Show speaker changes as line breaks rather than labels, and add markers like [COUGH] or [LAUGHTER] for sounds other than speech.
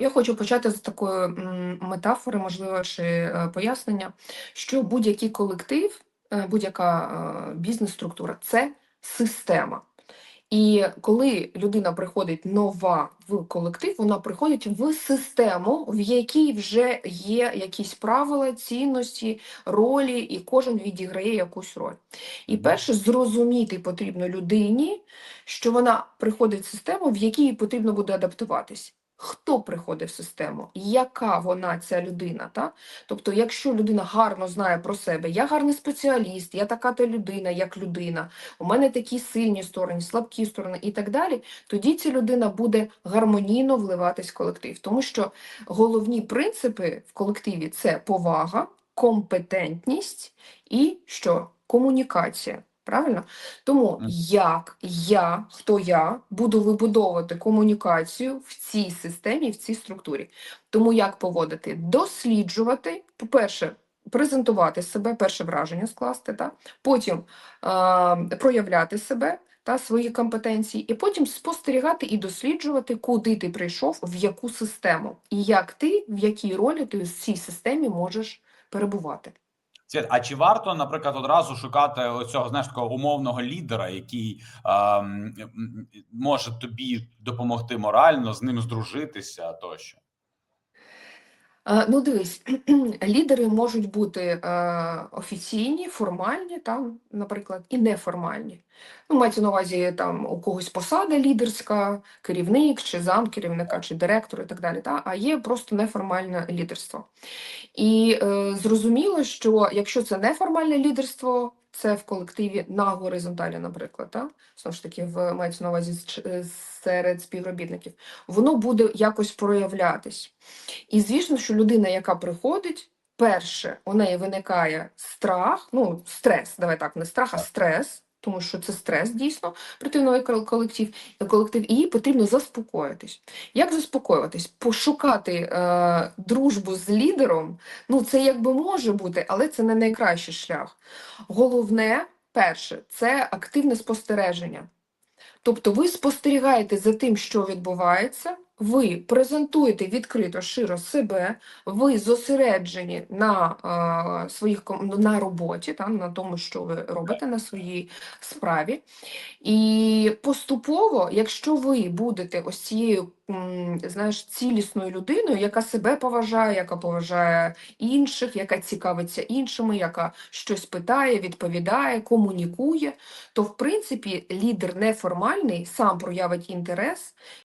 Я хочу почати з такої метафори, можливо, чи е, пояснення, що будь-який колектив, е, будь-яка е, бізнес-структура це система. І коли людина приходить нова в колектив, вона приходить в систему, в якій вже є якісь правила, цінності, ролі, і кожен відіграє якусь роль. І перше, зрозуміти потрібно людині, що вона приходить в систему, в якій потрібно буде адаптуватись. Хто приходить в систему, яка вона ця людина? Та? Тобто, якщо людина гарно знає про себе, я гарний спеціаліст, я така та людина, як людина, у мене такі сильні сторони, слабкі сторони і так далі, тоді ця людина буде гармонійно вливатись в колектив. Тому що головні принципи в колективі це повага, компетентність і що? Комунікація. Правильно? Тому як я, хто я, буду вибудовувати комунікацію в цій системі, в цій структурі. Тому як поводити? Досліджувати, по-перше, презентувати себе, перше враження скласти, та? потім е, проявляти себе та свої компетенції, і потім спостерігати і досліджувати, куди ти прийшов, в яку систему, і як ти, в якій ролі ти в цій системі можеш перебувати.
Свят, а чи варто, наприклад, одразу шукати оцього знаєш такого умовного лідера, який ем, може тобі допомогти морально, з ним здружитися тощо?
Е, Ну, дивись, [CLEARS THROAT] лідери можуть бути е, офіційні, формальні, там, наприклад, і неформальні. Ну, мається на увазі там у когось посада лідерська, керівник, чи зам керівника, чи директор і так далі. Та? А є просто неформальне лідерство. І е, зрозуміло, що якщо це неформальне лідерство, це в колективі на горизонталі, наприклад, та? знову ж таки, в мається на увазі з- серед співробітників, воно буде якось проявлятись. І звісно, що людина, яка приходить, перше, у неї виникає страх, ну, стрес, давай так, не страх, а стрес, тому що це стрес дійсно, новий колектив, колектив, і їй потрібно заспокоїтись. Як заспокоюватись? Пошукати е, дружбу з лідером, ну це якби може бути, але це не найкращий шлях. Головне, перше, це активне спостереження. Тобто ви спостерігаєте за тим, що відбувається, ви презентуєте відкрито, широ себе, ви зосереджені на е, своїх на роботі, та, на тому, що ви робите на своїй справі. І поступово, якщо ви будете ось цією, знаєш, цілісною людиною, яка себе поважає, яка поважає інших, яка цікавиться іншими, яка щось питає, відповідає, комунікує, то в принципі лідер неформальний сам проявить інтерес